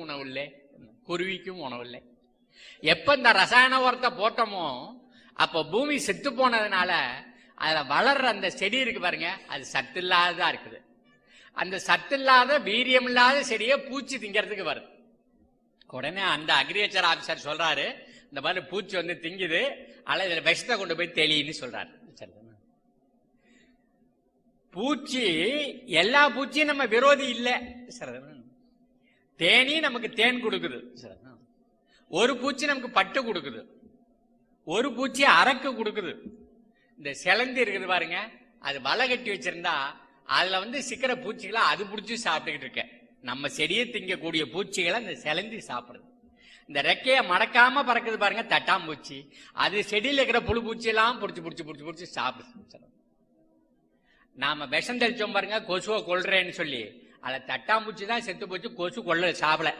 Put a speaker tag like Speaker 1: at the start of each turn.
Speaker 1: உணவு இல்லை குருவிக்கும் உணவு இல்லை எப்ப இந்த ரசாயன உரத்தை போட்டோமோ அப்ப பூமி செத்து போனதுனால அதுல வளர்ற அந்த செடி இருக்கு பாருங்க அது சத்து இல்லாததா இருக்குது. அந்த சத்து இல்லாத வீரியம் இல்லாத செடியை பூச்சி திங்கிறதுக்கு வருது. உடனே அந்த அக்ரிகல்ச்சர் ஆபிசர் சொல்றாரு இந்த மாதிரி பூச்சி வந்து திங்குது ஆனால் இதுல விஷத்தை கொண்டு போய் தெளின்னு சொல்றாரு. பூச்சி எல்லா பூச்சியும் நம்ம விரோதி இல்லை. சரி தேனி நமக்கு தேன் கொடுக்குது. ஒரு பூச்சி நமக்கு பட்டு கொடுக்குது. ஒரு பூச்சி அரக்கு கொடுக்குது. இந்த சிலந்தி இருக்குது பாருங்க அது வலை கட்டி வச்சிருந்தா அதுல வந்து சிக்கிற பூச்சிகளை அது பிடிச்சி சாப்பிட்டுக்கிட்டு இருக்க நம்ம செடியை திங்கக்கூடிய பூச்சிகளை இந்த சிலந்தி சாப்பிடுது. இந்த ரெக்கைய மடக்காம பறக்குது பாருங்க தட்டாம்பூச்சி. அது செடியில் இருக்கிற புழு பூச்சியெல்லாம் பிடிச்சி பிடிச்சி பிடிச்சி பிடிச்சி சாப்பிடுது. நாம விஷம் தெளிச்சோம் பாருங்க கொசுவை கொள்றேன்னு சொல்லி. அதை தட்டாம்பூச்சி தான் செத்து போச்சு கொசு கொள்ள சாப்பிட